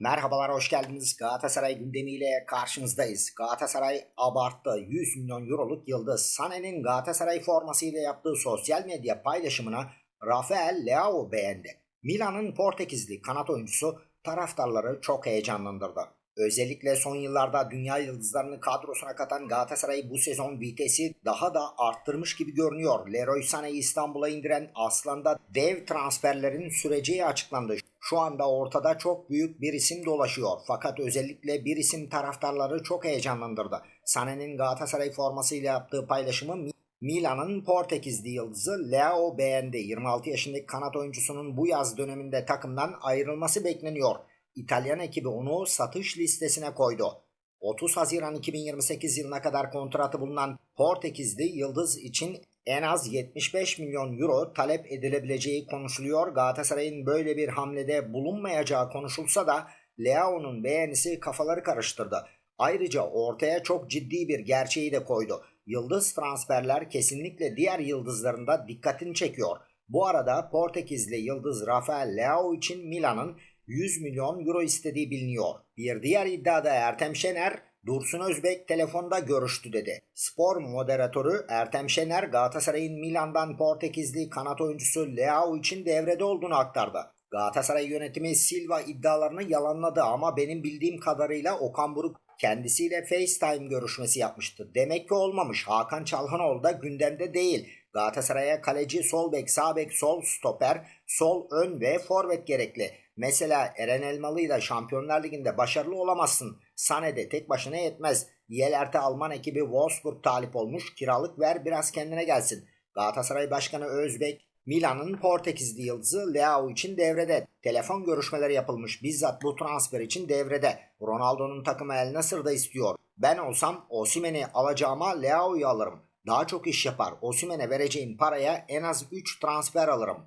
Merhabalar, hoş geldiniz. Galatasaray gündemiyle karşınızdayız. Galatasaray abarttı. 100 milyon euroluk yıldız. Sané'nin Galatasaray formasıyla yaptığı sosyal medya paylaşımına Rafael Leao beğendi. Milan'ın Portekizli kanat oyuncusu taraftarları çok heyecanlandırdı. Özellikle son yıllarda dünya yıldızlarını kadrosuna katan Galatasaray bu sezon vitesi daha da arttırmış gibi görünüyor. Leroy Sané'yi İstanbul'a indiren Aslan'da dev transferlerin süreceği açıklandı. Şu anda ortada çok büyük bir isim dolaşıyor. Fakat özellikle bir isim taraftarları çok heyecanlandırdı. Sané'nin Galatasaray formasıyla yaptığı paylaşımı Mi- Milan'ın Portekizli yıldızı Leo beğendi. 26 yaşındaki kanat oyuncusunun bu yaz döneminde takımdan ayrılması bekleniyor. İtalyan ekibi onu satış listesine koydu. 30 Haziran 2028 yılına kadar kontratı bulunan Portekizli Yıldız için en az 75 milyon euro talep edilebileceği konuşuluyor. Galatasaray'ın böyle bir hamlede bulunmayacağı konuşulsa da Leao'nun beğenisi kafaları karıştırdı. Ayrıca ortaya çok ciddi bir gerçeği de koydu. Yıldız transferler kesinlikle diğer yıldızların da dikkatini çekiyor. Bu arada Portekizli yıldız Rafael Leao için Milan'ın 100 milyon euro istediği biliniyor. Bir diğer iddiada Ertem Şener, Dursun Özbek telefonda görüştü dedi. Spor moderatörü Ertem Şener Galatasaray'ın Milan'dan Portekizli kanat oyuncusu Leao için devrede olduğunu aktardı. Galatasaray yönetimi Silva iddialarını yalanladı ama benim bildiğim kadarıyla Okan Buruk kendisiyle FaceTime görüşmesi yapmıştı. Demek ki olmamış. Hakan Çalhanoğlu da gündemde değil. Galatasaray'a kaleci, sol bek, sağ bek, sol stoper, sol ön ve forvet gerekli. Mesela Eren Elmalı ile Şampiyonlar Ligi'nde başarılı olamazsın. Sané de tek başına yetmez. Yeler'te Alman ekibi Wolfsburg talip olmuş. Kiralık ver biraz kendine gelsin. Galatasaray Başkanı Özbek, Milan'ın Portekizli yıldızı Leao için devrede. Telefon görüşmeleri yapılmış bizzat bu transfer için devrede. Ronaldo'nun takımı El Nasır'da istiyor. Ben olsam Osimhen'i alacağıma Leao'yu alırım. Daha çok iş yapar. Osimhen'e vereceğim paraya en az 3 transfer alırım.